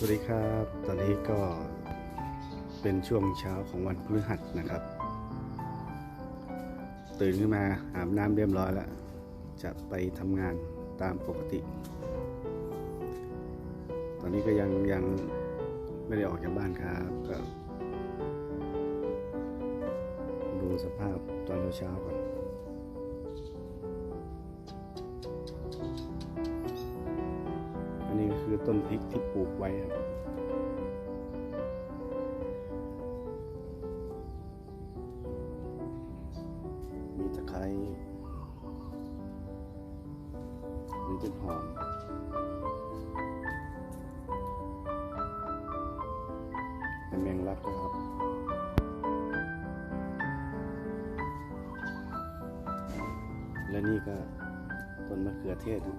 สวัสดีครับ ตอนนี้ก็เป็นช่วงเช้าของวันพฤหัสนะครับ ตื่นขึ้นมาอาบน้ำเรียบร้อยแล้ว จะไปทำงานตามปกติ ตอนนี้ก็ยังยังไม่ได้ออกจากบ้านครับก็ดูสภาพตอนเช้าก่อนอันนี้ก็คือต้นพริกที่ปลูกไว้ครับ มีตะไคร้มีต้นหอมเป็นแมงลักนะครับและนี่ก็ต้นมะเขือเทศครับ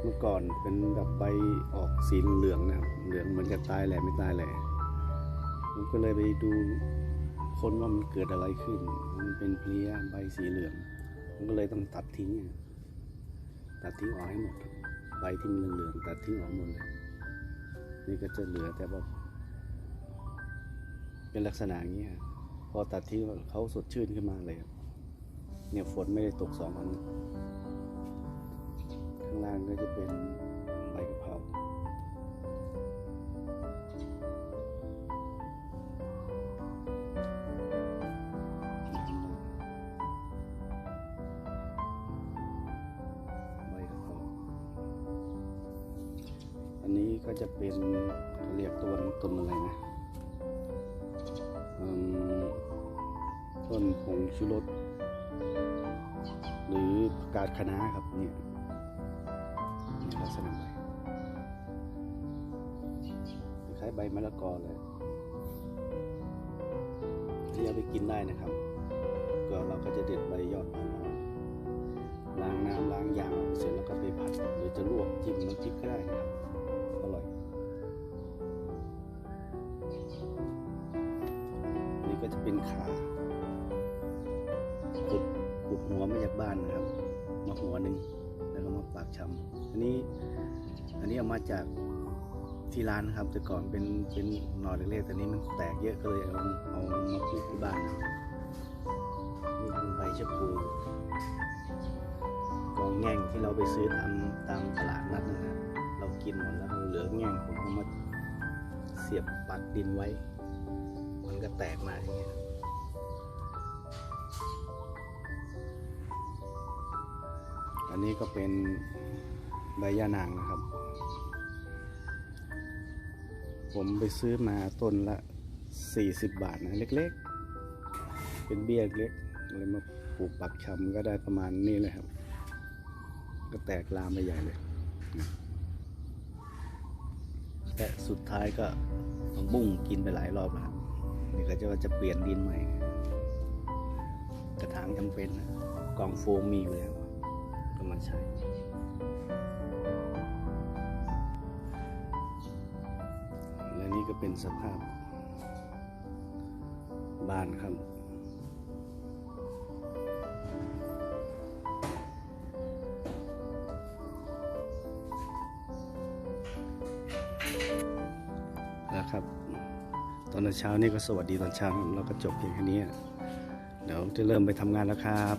เมื่อก่อนเป็นแบบใบออกสีเหลืองนะครับ เหลืองเหมือนกับตายแหละไม่ตายแหละผมก็เลยไปดู คนว่ามันเกิดอะไรขึ้น มันเป็นเพลี้ยใบสีเหลือง ผมก็เลยต้องตัดทิ้ง ตัดทิ้งออกให้หมด ใบที่มันเหลืองๆตัดทิ้งออกหมดเลย นี่ก็จะเหลือแต่แบบเป็นลักษณะอย่างนี้ยพอตัดทิ้งเขาสดชื่นขึ้นมาเลย เนี่ยฝนไม่ได้ตกสองวัน ข้างล่างก็จะเป็น ก็จะเป็นเขาเรียกต้นต้นอะไรนะต้นผงชูรสหรือผักกาดคะน้าครับเนี่ยนี่ลักษณะใบคล้ายใบมะละกอเลยที่เอาไปกินได้นะครับก็เราก็จะเด็ดใบยอดอ่อนล้างน้ำล้างยางเสร็จแล้วก็ไปผัดหรือจะลวกจิ้มน้ำพริกก็ได้นะครับ อร่อย นี่ก็จะเป็นขาขุดขุดหัวมาจากบ้านนะครับ มาหัวหนึ่งแล้วก็มาปากชำอันนี้อันนี้เอามาจากที่ร้านนะครับ แต่ก่อนเป็นเป็นหน่อเล็กๆแต่นี้มันแตกเยอะก็เลยเอาเอามาปลูกที่บ้านนะครับนี่คือใบชะพูกองแง่งที่เราไปซื้อตามตามตลาดนัดนะครับ เรากินหมดแล้วเหลือแง่งผมเอามาเสียบปักดินไว้ มันก็แตกมาอย่างเงี้ยอันนี้ก็เป็นใบยานางนะครับ ผมไปซื้อมาต้นละ 40 บาทนะเล็กๆ เป็นเบี้ยเล็กเลยมาปลูกปักชำก็ได้ประมาณนี้เลยครับ ก็แตกลามไปใหญ่เลยนะ แต่สุดท้ายก็บุ้งกินไปหลายรอบแล้วนี่ก็จะว่าจะเปลี่ยนดินใหม่ กระถางจำเป็นนะกล่องโฟมมีอยู่แล้วก็มาใช้และนี่ก็เป็นสภาพบ้านครับ นะครับ ตอนเช้านี่ก็สวัสดีตอนเช้าเราก็จบเพียงแค่นี้ เดี๋ยวจะเริ่มไปทำงานแล้วครับ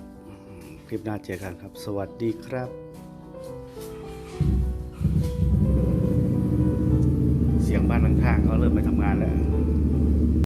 คลิปหน้าเจอกันครับ สวัสดีครับ เสียงบ้านข้างๆเขาเริ่มไปทำงานแล้ว